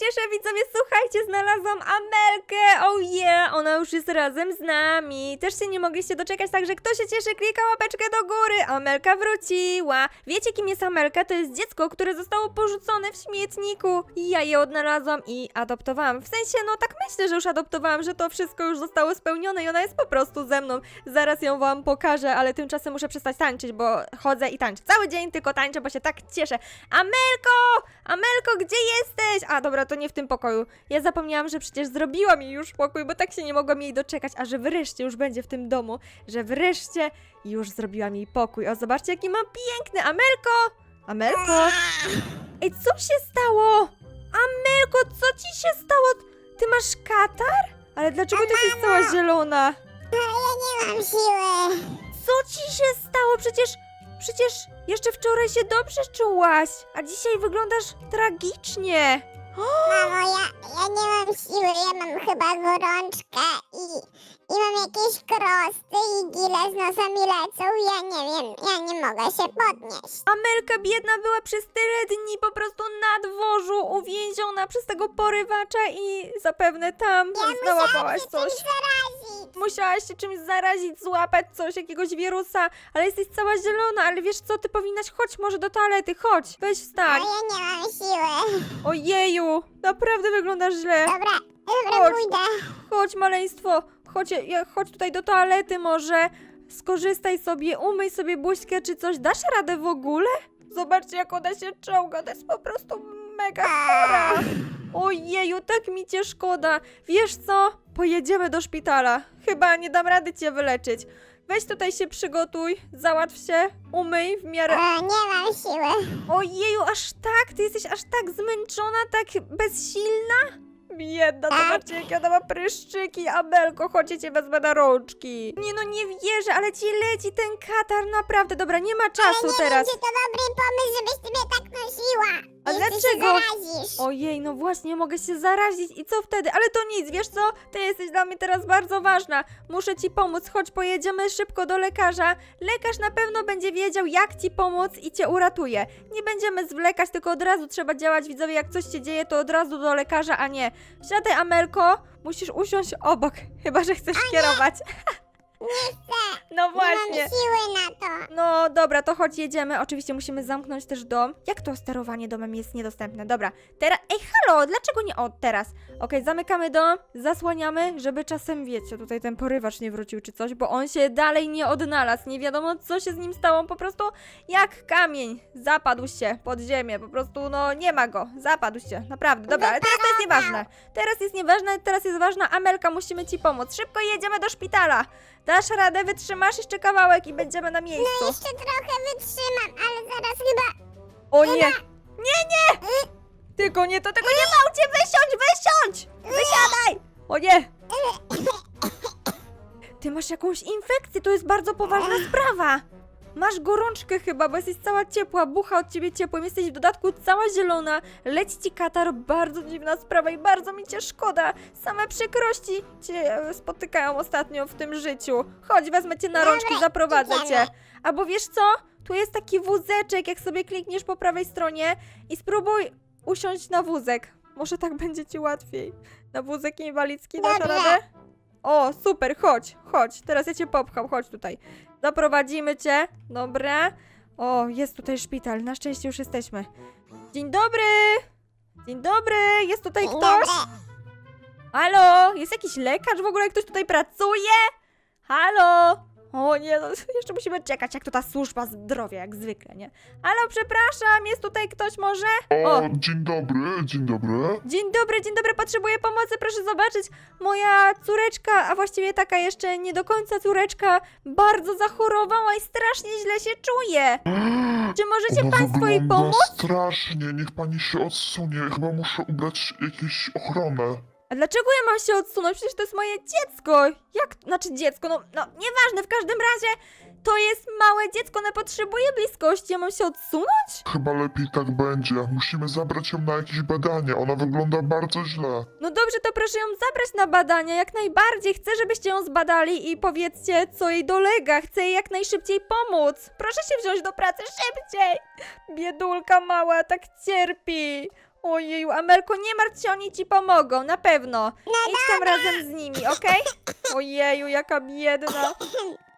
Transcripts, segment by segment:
cieszę, widzowie, słuchajcie, znalazłam Amelkę, oh yeah, ona już jest razem z nami. Też się nie mogliście doczekać, także kto się cieszy, klika łapeczkę do góry, Amelka wróciła. Wiecie, kim jest Amelka? To jest dziecko, które zostało porzucone w śmietniku. Ja je odnalazłam i adoptowałam. W sensie, no tak myślę, że już adoptowałam, że to wszystko już zostało spełnione i ona jest po prostu ze mną. Zaraz ją wam pokażę, ale tymczasem muszę przestać tańczyć, bo chodzę i tańczę. Cały dzień tylko tańczę, bo się tak cieszę. Amelko! Amelko, gdzie jesteś? A dobra, to nie w tym pokoju. Ja zapomniałam, że przecież zrobiłam jej już pokój, bo tak się nie mogłam jej doczekać, a że wreszcie już będzie w tym domu, że wreszcie już zrobiłam jej pokój. O, zobaczcie, jaki mam piękny. Amelko! Amelko! Ej, co się stało? Amelko, co ci się stało? Ty masz katar? Ale dlaczego ty jesteś cała zielona? Ja nie mam siły. Co ci się stało? Przecież, przecież jeszcze wczoraj się dobrze czułaś, a dzisiaj wyglądasz tragicznie. Mamo, ja, ja nie mam siły, ja mam chyba gorączkę i, i mam jakieś krosty i gile z nosa mi lecą. Ja nie wiem, ja nie mogę się podnieść. Amelka biedna była przez tyle dni po prostu na dworzu, uwięziona przez tego porywacza i zapewne tam Ja musiałam się coś. czymś zarazić. Musiałaś się czymś zarazić, złapać coś, jakiegoś wirusa, ale jesteś cała zielona, ale wiesz co, ty powinnaś, chodź może do toalety, chodź, weź A wstań. ja nie mam siły. Ojeju, naprawdę wyglądasz źle. Dobra, dobra, Chodź. pójdę. Chodź, maleństwo, chodź, ja- chodź tutaj do toalety może. Skorzystaj sobie, umyj sobie buźkę czy coś. Dasz radę w ogóle? Zobaczcie, jak ona się czołga, to jest po prostu mega chora. Ojeju, tak mi cię szkoda. Wiesz co? Pojedziemy do szpitala. Chyba nie dam rady cię wyleczyć. Weź tutaj się przygotuj, załatw się, umyj w miarę... O, nie mam siły. Ojeju, aż tak? Ty jesteś aż tak zmęczona, tak bezsilna? Biedna, Tak. zobaczcie jakie ona ma pryszczyki. Abelko, chodź, ja cię wezmę na rączki. Nie no, nie wierzę, ale ci leci ten katar, naprawdę. Dobra, nie ma czasu Ale nie teraz. wiem, czy to dobry pomysł, żebyś ty mnie tak nosiła. A Jeśli dlaczego? się zarazisz. Ojej, no właśnie, mogę się zarazić i co wtedy? Ale to nic, wiesz co? Ty jesteś dla mnie teraz bardzo ważna. Muszę ci pomóc, chodź pojedziemy szybko do lekarza. Lekarz na pewno będzie wiedział, jak ci pomóc i cię uratuje. Nie będziemy zwlekać, tylko od razu trzeba działać. Widzowie, jak coś się dzieje, to od razu do lekarza, a nie. Siadaj, Amelko, musisz usiąść obok, chyba że chcesz kierować. Nie chcę. No Nie właśnie. mam siły na to. No dobra, to chodź, jedziemy. Oczywiście musimy zamknąć też dom. Jak to sterowanie domem jest niedostępne? Dobra, teraz. Ej, halo, dlaczego nie od teraz? Okej, zamykamy dom, zasłaniamy, żeby czasem, wiecie, tutaj ten porywacz nie wrócił czy coś, bo on się dalej nie odnalazł. Nie wiadomo, co się z nim stało. On po prostu jak kamień zapadł się pod ziemię. Po prostu, no, nie ma go. Zapadł się, naprawdę. Dobra, ale teraz to jest nieważne. Teraz jest nieważne, teraz jest ważna Amelka, musimy ci pomóc. Szybko jedziemy do szpitala. Dasz radę, wytrzymasz jeszcze kawałek i będziemy na miejscu. No jeszcze trochę wytrzymam, ale zaraz chyba... O nie! Nie, nie! Tylko nie, to tego nie małcie! Wysiądź, wysiądź! Wysiadaj! O nie! Ty masz jakąś infekcję, to jest bardzo poważna sprawa! Masz gorączkę chyba, bo jesteś cała ciepła, bucha od ciebie ciepłem, jesteś w dodatku cała zielona, leci ci katar, bardzo dziwna sprawa i bardzo mi cię szkoda. Same przykrości cię e, spotykają ostatnio w tym życiu. Chodź, wezmę cię na rączki, zaprowadzę cię. Albo wiesz co? Tu jest taki wózeczek, jak sobie klikniesz po prawej stronie i spróbuj usiąść na wózek. Może tak będzie ci łatwiej. Na wózek inwalidzki dasz radę? O, super, chodź, chodź. Teraz ja cię popcham, chodź tutaj. Zaprowadzimy cię. Dobra. O, jest tutaj szpital. Na szczęście już jesteśmy. Dzień dobry! Dzień dobry! Jest tutaj ktoś? Halo? Jest jakiś lekarz w ogóle? Ktoś tutaj pracuje? Halo? O nie, no, jeszcze musimy czekać, jak to ta służba zdrowia, jak zwykle, nie? Halo, przepraszam, jest tutaj ktoś może? O, O, dzień dobry, dzień dobry. dzień dobry, dzień dobry, potrzebuję pomocy, proszę zobaczyć. Moja córeczka, a właściwie taka jeszcze nie do końca córeczka, bardzo zachorowała i strasznie źle się czuje. Czy możecie Ona państwo jej wygląda pomóc? strasznie, niech pani się odsunie. Chyba muszę ubrać jakąś ochronę. A dlaczego ja mam się odsunąć? Przecież to jest moje dziecko. Jak, znaczy dziecko, no, no nieważne, w każdym razie to jest małe dziecko, ono potrzebuje bliskości, ja mam się odsunąć? Chyba lepiej tak będzie. Musimy zabrać ją na jakieś badania. Ona wygląda bardzo źle. No dobrze, to proszę ją zabrać na badania, jak najbardziej. Chcę, żebyście ją zbadali i powiedzcie, co jej dolega. Chcę jej jak najszybciej pomóc. Proszę się wziąć do pracy szybciej. Biedulka mała tak cierpi. Ojeju, Amelko, nie martw się, oni ci pomogą, na pewno. Idź tam razem z nimi, okej? Ojeju, jaka biedna.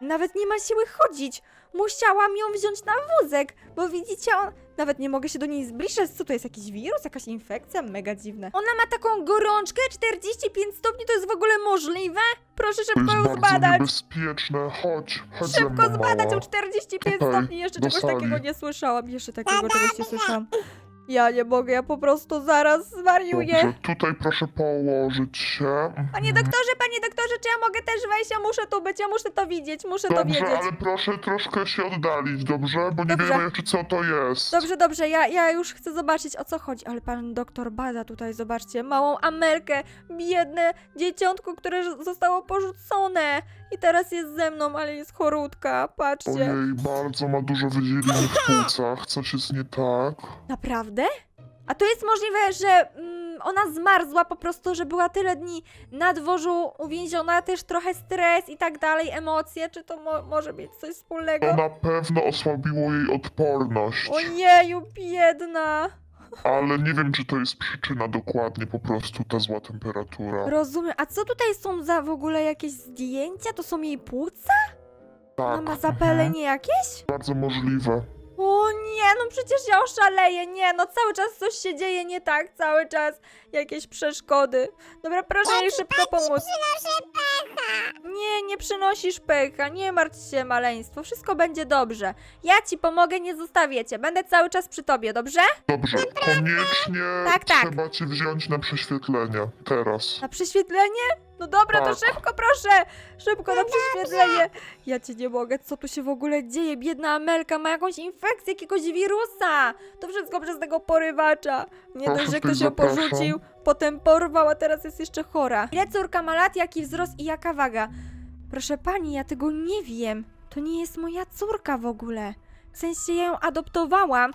Nawet nie ma siły chodzić. Musiałam ją wziąć na wózek, bo widzicie, on... Nawet nie mogę się do niej zbliżać. Co to jest, jakiś wirus, jakaś infekcja? Mega dziwne. Ona ma taką gorączkę, 45 stopni, to jest w ogóle możliwe? Proszę To szybko jest ją bardzo zbadać. niebezpieczne. Chodź, chodź ze Szybko mną, zbadać mała. o 45 Tutaj, stopni. Jeszcze do czegoś sali. takiego nie słyszałam. Jeszcze takiego czegoś nie słyszałam. Ja nie mogę, ja po prostu zaraz zwariuję. Dobrze, tutaj proszę położyć się. Panie Mhm. doktorze, panie doktorze, czy ja mogę też wejść? Ja muszę tu być, ja muszę to widzieć, muszę to Dobrze, wiedzieć. ale proszę troszkę się oddalić, dobrze? Bo nie Dobrze. wiemy jeszcze co to jest. Dobrze, dobrze, ja, ja już chcę zobaczyć o co chodzi, ale pan doktor bada tutaj, zobaczcie, małą Amelkę, biedne dzieciątko, które ż- zostało porzucone i teraz jest ze mną, ale jest chorutka, patrzcie. Ojej, bardzo ma dużo wydzielin w płucach. Coś jest nie tak. Naprawdę? A to jest możliwe, że mm, ona zmarzła po prostu, że była tyle dni na dworzu uwięziona, też trochę stres i tak dalej, emocje, czy to mo może mieć coś wspólnego? To na pewno osłabiło jej odporność. Ojeju, biedna. Ale nie wiem, czy to jest przyczyna dokładnie, po prostu ta zła temperatura. Rozumiem. A co tutaj są za w ogóle jakieś zdjęcia? To są jej płuca? Ona Tak. ma mhm. zapalenie jakieś? Bardzo możliwe. O nie, no przecież ja oszaleję. Nie, no cały czas coś się dzieje nie tak, cały czas jakieś przeszkody. Dobra, proszę jej szybko pomóc. Przynoszę. Nie, przynosisz pecha, nie martw się, maleństwo, wszystko będzie dobrze. Ja ci pomogę, nie zostawię cię, będę cały czas przy tobie, dobrze? Dobrze, koniecznie Tak, tak. trzeba cię wziąć na prześwietlenie. Teraz. Na prześwietlenie? No dobra, to Tak. szybko proszę! Szybko na prześwietlenie! Ja cię nie mogę, co tu się w ogóle dzieje? Biedna Amelka ma jakąś infekcję, jakiegoś wirusa! To wszystko przez tego porywacza. Nie Proszę, dość, że ktoś ją zapraszam. porzucił, potem porwał, a teraz jest jeszcze chora. Ile córka ma lat, jaki wzrost i jaka waga? Proszę pani, ja tego nie wiem. To nie jest moja córka w ogóle. W sensie ja ją adoptowałam.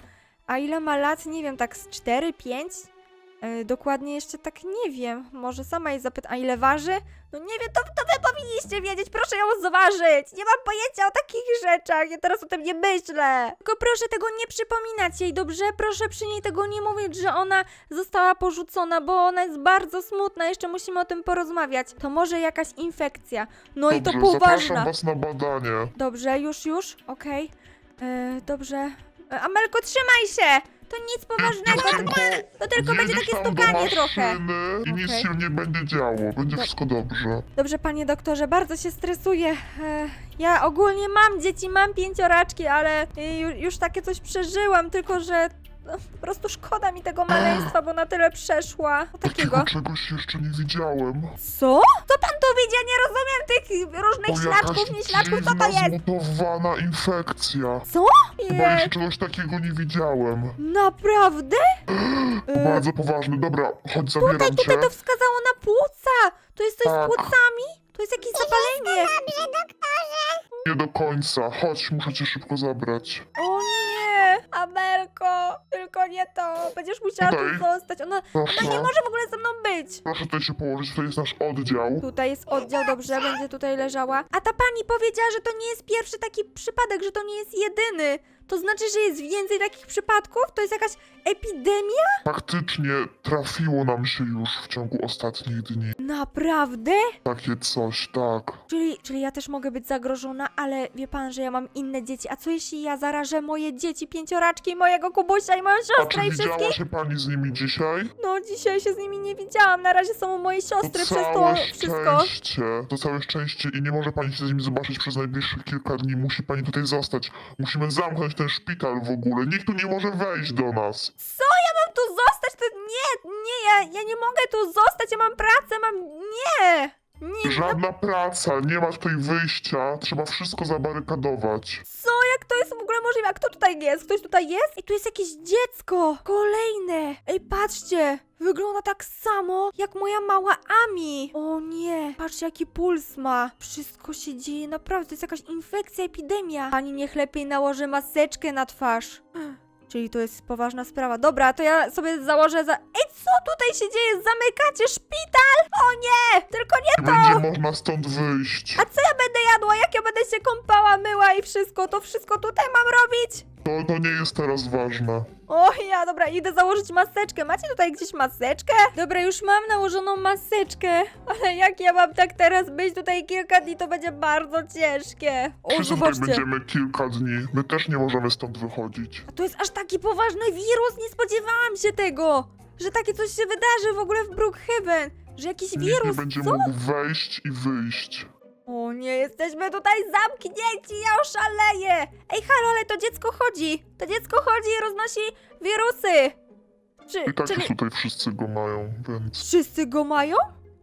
A ile ma lat? Nie wiem, tak z 4, 5? E, dokładnie jeszcze tak nie wiem. Może sama jej zapytam, a ile waży? No nie wiem, to, to wy powinniście wiedzieć. Proszę ją zważyć. Nie mam pojęcia o takich rzeczach. Ja teraz o tym nie myślę. Tylko proszę tego nie przypominać jej, dobrze? Proszę przy niej tego nie mówić, że ona została porzucona, bo ona jest bardzo smutna. Jeszcze musimy o tym porozmawiać. To może jakaś infekcja. No i to Dobrze, zapraszam poważna. was na badanie. Dobrze, już, już, okej. E, Dobrze. E, Amelko, trzymaj się! To nic poważnego, to, tylko będzie Wjedziesz takie tam do stukanie trochę. I nic Okej. się nie będzie działo. Będzie wszystko dobrze. Dobrze, panie doktorze, bardzo się stresuję. E, ja ogólnie mam dzieci, mam pięcioraczki, ale ju, już takie coś przeżyłam, tylko że no, po prostu szkoda mi tego maleństwa, bo na tyle przeszła. O takiego. Takiego czegoś jeszcze nie widziałem. Co? Co pan tu widzi? Ja nie rozumiem tych różnych ślaczków, nieślaczków, co to jest? zmutowana infekcja. Co? Chyba jeszcze czegoś takiego nie widziałem. Naprawdę? E, bardzo poważne. Dobra, chodź, zabieram Tutaj, tutaj cię. to wskazało na płuca! To jest coś z Tak. płucami? To jest jakieś zapalenie! Dobrze, doktorze. Nie do końca. Chodź, muszę cię szybko zabrać. O nie! Nie to! Będziesz musiała tu Tutaj. zostać. Ona, Proszę. ona nie może w ogóle ze mną być! Proszę tutaj się położyć, tutaj jest nasz oddział. Tutaj jest oddział, dobrze, będzie tutaj leżała. A ta pani powiedziała, że to nie jest pierwszy taki przypadek, że to nie jest jedyny. To znaczy, że jest więcej takich przypadków? To jest jakaś epidemia? Faktycznie trafiło nam się już w ciągu ostatnich dni. Naprawdę? Takie coś, tak. Czyli, czyli ja też mogę być zagrożona, ale wie pan, że ja mam inne dzieci. A co jeśli ja zarażę moje dzieci, pięcioraczki, mojego Kubusia i moją A czy siostrę i widziała wszystkich? się pani z nimi dzisiaj? No, dzisiaj się z nimi nie widziałam. Na razie są u mojej siostry przez to wszystko. szczęście. To całe szczęście i nie może pani się z nimi zobaczyć przez najbliższych kilka dni. Musi pani tutaj zostać. Musimy zamknąć ten szpital w ogóle. Nikt tu nie może wejść do nas. Co? Ja mam tu zostać? To nie, nie, ja, ja nie mogę tu zostać. Ja mam pracę, mam... Nie! Nie, Żadna praca, nie ma tutaj wyjścia. Trzeba wszystko zabarykadować. co? Jak to jest w ogóle możliwe? A kto tutaj jest? Ktoś tutaj jest? I tu jest jakieś dziecko! Kolejne! Ej, patrzcie! Wygląda tak samo jak moja mała Ami! O Patrzcie, jaki puls ma! Wszystko się dzieje naprawdę, to jest jakaś infekcja, epidemia! Pani niech lepiej nałoży maseczkę na twarz. Czyli to jest poważna sprawa. Dobra, to ja sobie założę za... Ej, co tutaj się dzieje? Zamykacie szpital? O nie! Tylko nie Nie to! będzie można stąd wyjść. A co ja będę jadła? Jak ja będę się kąpała, myła i wszystko? To wszystko tutaj mam robić? To, to nie jest teraz ważne. O ja, dobra, idę założyć maseczkę. Macie tutaj gdzieś maseczkę? Dobra, już mam nałożoną maseczkę, ale jak ja mam tak teraz być tutaj kilka dni, to będzie bardzo ciężkie. O, Wszyscy tutaj zobaczcie. będziemy kilka dni. My też nie możemy stąd wychodzić. A to jest aż taki poważny wirus, nie spodziewałam się tego, że takie coś się wydarzy w ogóle w Brookhaven, że jakiś Nikt nie wirus, będzie co? mógł wejść i wyjść. O nie, jesteśmy tutaj zamknięci, ja oszaleję! Ej, halo, ale to dziecko chodzi! To dziecko chodzi i roznosi wirusy! Czy, I tak czyli już tutaj wszyscy go mają, więc wszyscy go mają?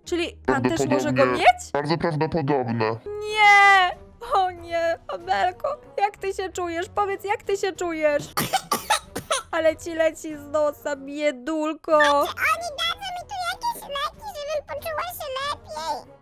Czyli pan też może go Prawdopodobnie. mieć? bardzo prawdopodobne. Nie! O nie, Abelko, jak ty się czujesz? Powiedz, jak ty się czujesz? Ale ci leci z nosa, biedulko! Oni dadzą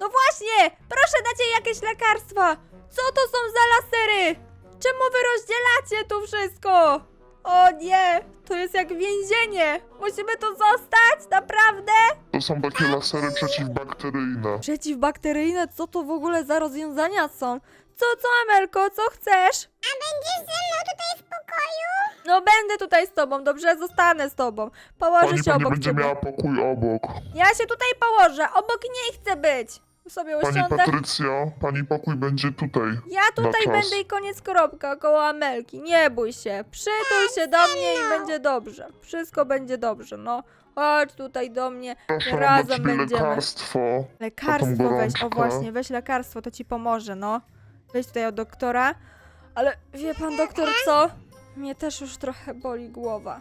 No właśnie! Proszę dać jej jakieś lekarstwa! Co to są za lasery? Czemu wy rozdzielacie tu wszystko? O nie! To jest jak więzienie! Musimy tu zostać? Naprawdę? To są takie lasery przeciwbakteryjne. Przeciwbakteryjne? Co to w ogóle za rozwiązania są? Co, co Amelko? Co chcesz? A będziesz ze mną tutaj w pokoju? No będę tutaj z tobą, dobrze? Zostanę z tobą. Położę Pani się pewnie obok będzie ciebie. miała pokój obok. Ja się tutaj położę, obok niej chcę być. Sobie Pani usiądę. Patrycja, pani pokój będzie tutaj. Ja tutaj czas. będę i koniec kropka koło Amelki. Nie bój się. Przytul się do mnie i będzie dobrze. Wszystko będzie dobrze, no. Chodź tutaj do mnie. Proszę Razem mi będziemy. lekarstwo. Lekarstwo weź. O gorączkę. właśnie, weź lekarstwo, to ci pomoże, no. Weź tutaj od doktora. Ale wie pan doktor co? Mnie też już trochę boli głowa.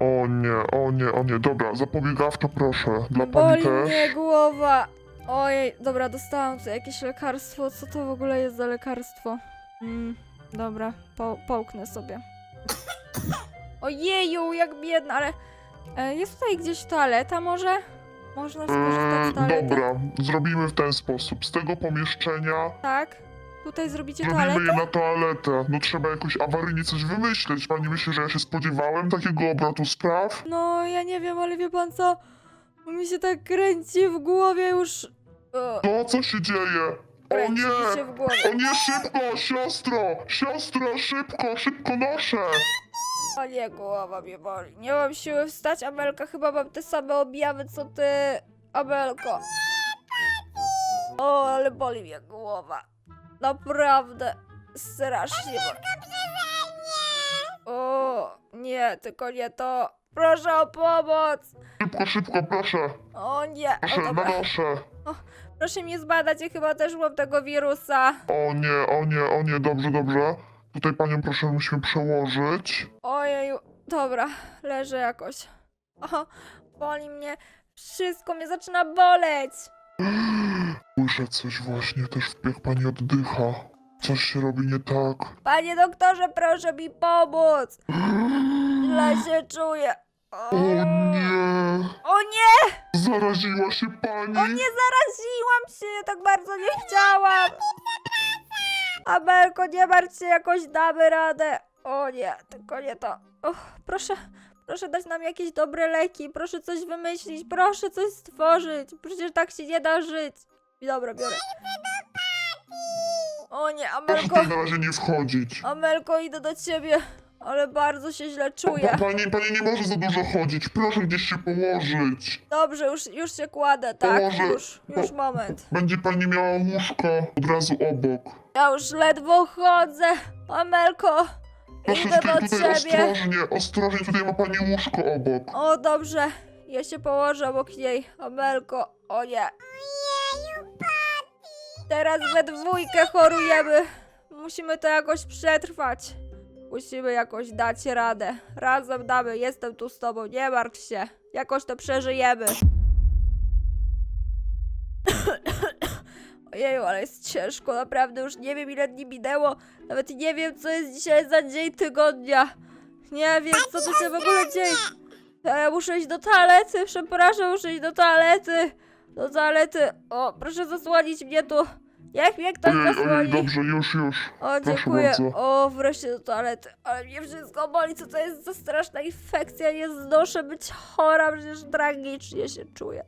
O nie, o nie, o nie. Dobra, zapobiegawczo proszę. Dla pani Boli też. mnie głowa. Ojej, dobra, dostałam tu jakieś lekarstwo. Co to w ogóle jest za lekarstwo? Mm, dobra, po, połknę sobie. Ojeju, jak biedna, ale e, jest tutaj gdzieś toaleta może? Można skorzystać z toalety? dobra, zrobimy w ten sposób. Z tego pomieszczenia Tak? Tutaj zrobicie zrobimy toaletę? je na toaletę. No trzeba jakoś awaryjnie coś wymyśleć. Pani myśli, że ja się spodziewałem takiego obrotu spraw? No, ja nie wiem, ale wie pan co? Mi się tak kręci w głowie już... O, To co się dzieje? O kręci mi się nie! w głowie. O nie, szybko, siostro! Siostro, szybko, szybko noszę! O nie, głowa mnie boli. Nie mam siły wstać, Amelka. Chyba mam te same objawy, co ty, Amelko. O, ale boli mnie głowa. Naprawdę. Strasznie. O, nie, tylko nie to. Proszę o pomoc. Szybko, szybko, proszę! O nie, Proszę, o, dobra. nanoszę! Proszę mnie zbadać, ja chyba też mam tego wirusa. O nie, o nie, o nie, dobrze, dobrze. Tutaj panią proszę musimy przełożyć. Ojeju, dobra, leżę jakoś. O, boli mnie. Wszystko mnie zaczyna boleć. Słyszę coś właśnie, też wbieg pani oddycha. Coś się robi nie tak. Panie doktorze, proszę mi pomóc. Źle się czuję. O, O nie! o nie, Zaraziła się pani! o nie, zaraziłam się, ja tak bardzo nie chciałam. Abelko, nie martw się, jakoś damy radę. O nie, tylko nie to. Och, proszę, proszę dać nam jakieś dobre leki, proszę coś wymyślić, proszę coś stworzyć. Przecież tak się nie da żyć. Dobra, biorę. O nie, Proszę Amelko, tutaj na razie nie wchodzić. Amelko, idę do ciebie, ale bardzo się źle Pa, czuję. pani, pani nie może za dużo chodzić. Proszę gdzieś się położyć. Dobrze, już, już się kładę, tak? Położę- Już, już moment. Będzie pani miała łóżko od razu obok. Ja już ledwo chodzę. Amelko, Proszę idę tutaj, do tutaj ciebie. ostrożnie, ostrożnie, tutaj ma pani łóżko obok. O, dobrze. Ja się położę obok niej. Amelko, o nie. Teraz we dwójkę chorujemy. Musimy to jakoś przetrwać. Musimy jakoś dać radę. Razem damy. Jestem tu z tobą. Nie martw się. Jakoś to przeżyjemy. Ojeju, ale jest ciężko. Naprawdę już nie wiem ile dni minęło. Nawet nie wiem co jest dzisiaj za dzień tygodnia. Nie wiem co tu się w ogóle dzieje. Ja muszę iść do toalety. Przepraszam, muszę iść do toalety. Do toalety. O, proszę zasłonić mnie tu. Niech mnie ktoś Ojej, ojej, zasłoni. dobrze, już, już. O, Proszę dziękuję. bardzo. O, wreszcie do toalety. Ale mnie wszystko boli, co to jest za straszna infekcja. Nie znoszę być chora, przecież tragicznie się czuję.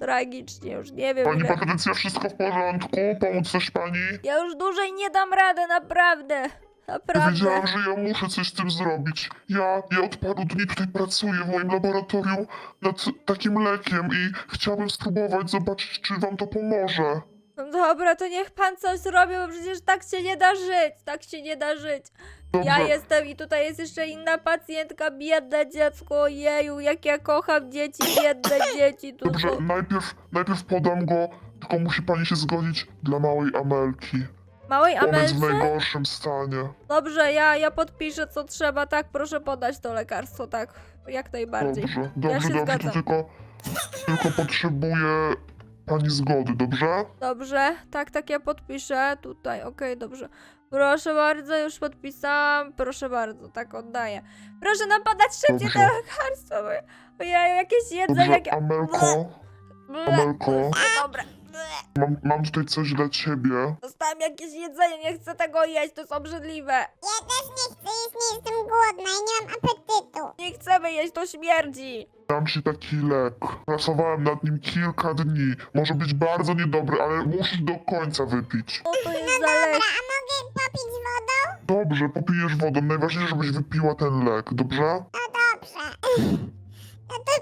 Tragicznie, już nie wiem. Pani ile- Patrycja, wszystko w porządku? Pomóc coś pani? Ja już dłużej nie dam rady, naprawdę. Naprawdę. Wiedziałam, że ja muszę coś z tym zrobić. Ja, ja od paru dni tutaj pracuję w moim laboratorium nad takim lekiem i chciałbym spróbować zobaczyć, czy wam to pomoże. No dobra, to niech pan coś zrobi, bo przecież tak się nie da żyć. Tak się nie da żyć. Dobrze, Ja jestem i tutaj jest jeszcze inna pacjentka, biedne dziecko, ojeju, jak ja kocham dzieci, biedne dzieci. Tu dobrze, najpierw, najpierw podam go, tylko musi pani się zgodzić dla małej Amelki. Małej jest w Amelce. najgorszym stanie. Dobrze, ja, ja podpiszę co trzeba, tak, proszę podać to lekarstwo, tak, jak najbardziej. Dobrze, dobrze, się dobrze, to zgadzam. tylko, tylko potrzebuję pani zgody, dobrze? Dobrze, tak, tak, ja podpiszę tutaj, okej, dobrze. Proszę bardzo, już podpisałam, proszę bardzo, tak oddaję. Proszę nam podać szybciej Dobrze. te lekarstwo, bo ojej, jakieś jedzenie, Dobrze, jakie... Amelko, Amelko, Dobre, ble. mam, mam tutaj coś dla ciebie. Dostałem jakieś jedzenie, nie chcę tego jeść, to jest obrzydliwe. Ja też nie chcę jeść, nie jestem głodna i nie mam apetytu. Nie chcemy jeść, to śmierdzi. Dam ci taki lek. Pracowałem nad nim kilka dni. Może być bardzo niedobry, ale musisz do końca wypić. Co to jest za Dobra, lek? a mogę popić wodą? Dobrze, popijesz wodą. Najważniejsze, żebyś wypiła ten lek, dobrze? No dobrze. No to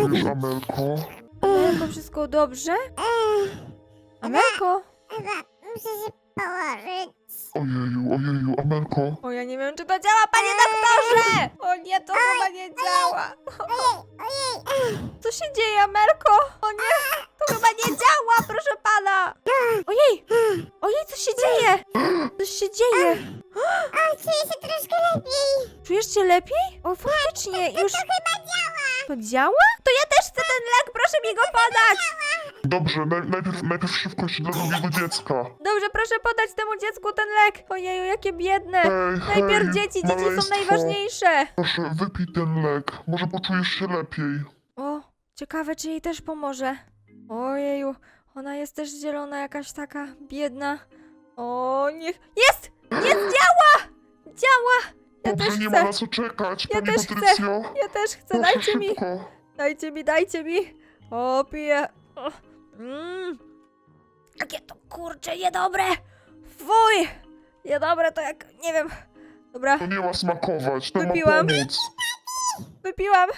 Czujesz, Amelko? Amelko, wszystko dobrze? Amelko? Chyba muszę się położyć. Ojeju, ojeju, Amelko. O, ja nie wiem, czy to działa, panie doktorze! O nie, to chyba nie działa. Ojej, ojej. Co się dzieje, Amelko? O nie, to chyba nie działa, proszę pana. Ojej, ojej, co się dzieje? Coś się dzieje. O, czuję się troszkę lepiej. Czujesz się lepiej? O, faktycznie, już... To chyba działa. To działa? To ja też chcę ten lek, proszę mi go podać! Dobrze, naj, najpierw, najpierw szybkość dla drugiego dziecka. Dobrze, proszę podać temu dziecku ten lek. Ojeju, jakie biedne. Hej, Najpierw hej, dzieci, dzieci są maleństwo. najważniejsze. Proszę, wypij ten lek. Może poczujesz się lepiej. O, ciekawe, czy jej też pomoże. Ojeju, ona jest też zielona, jakaś taka biedna. O, niech... Jest! Jest, działa! Działa! Ja Dobrze, też nie ma chcę. na co czekać, Ja pani też chcę. Patrycjo. Ja też chcę, Proszę dajcie mi. szybko. Dajcie mi, dajcie mi. O, piję. O, Mm. Jakie to kurcze niedobre. Fuj. Niedobre to jak, nie wiem. Dobra, To nie ma smakować, to Wypiłam. ma pomóc. wypiłam.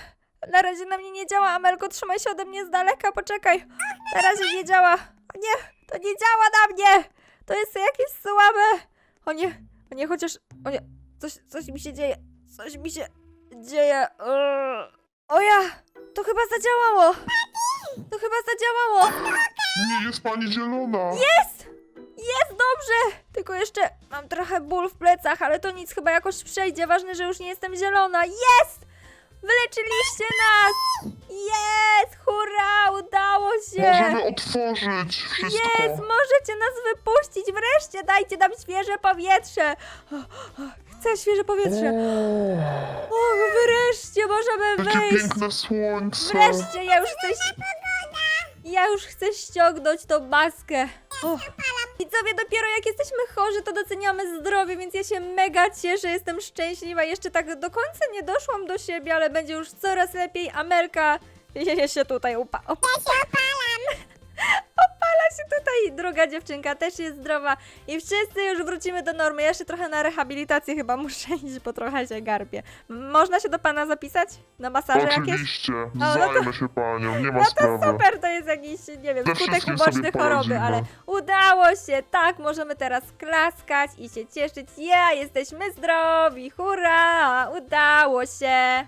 Na razie na mnie nie działa, Amelko, trzymaj się ode mnie z daleka, poczekaj. Na razie nie działa. O nie, to nie działa na mnie. To jest jakieś słabe. O nie, o nie, chociaż, o nie, coś, coś mi się dzieje. Coś mi się dzieje. O ja, to chyba zadziałało. To chyba zadziałało. Nie jest pani zielona. Jest! Jest dobrze! Tylko jeszcze mam trochę ból w plecach, ale to nic, chyba jakoś przejdzie. Ważne, że już nie jestem zielona. Jest! Wyleczyliście nas! Jest! Hurra! Udało się! Możemy otworzyć wszystko. Jest! Możecie nas wypuścić! Wreszcie dajcie nam świeże powietrze! O, o, Chcę świeże powietrze! O, O, wreszcie możemy jakie wyjść! piękne słońce. Wreszcie, ja już chcę... Ja już chcę ściągnąć tą maskę. O. Widzowie, dopiero jak jesteśmy chorzy, to doceniamy zdrowie, więc ja się mega cieszę, jestem szczęśliwa. Jeszcze tak do końca nie doszłam do siebie, ale będzie już coraz lepiej. Amelka, ja się tutaj upa... Ja się opalam. Opala się tutaj, druga dziewczynka też jest zdrowa i wszyscy już wrócimy do normy. Ja jeszcze trochę na rehabilitację chyba muszę iść, bo trochę się garbię. M- Można się do pana zapisać? Na masaże jakieś? Oczywiście, no to- zajmę się panią, nie ma No to sprawy. super, to jest jakiś, nie wiem, Ze skutek wszystkim uboczny choroby, poradzimy. ale udało się, tak, możemy teraz klaskać i się cieszyć. Ja, jesteśmy zdrowi, hurra, udało się.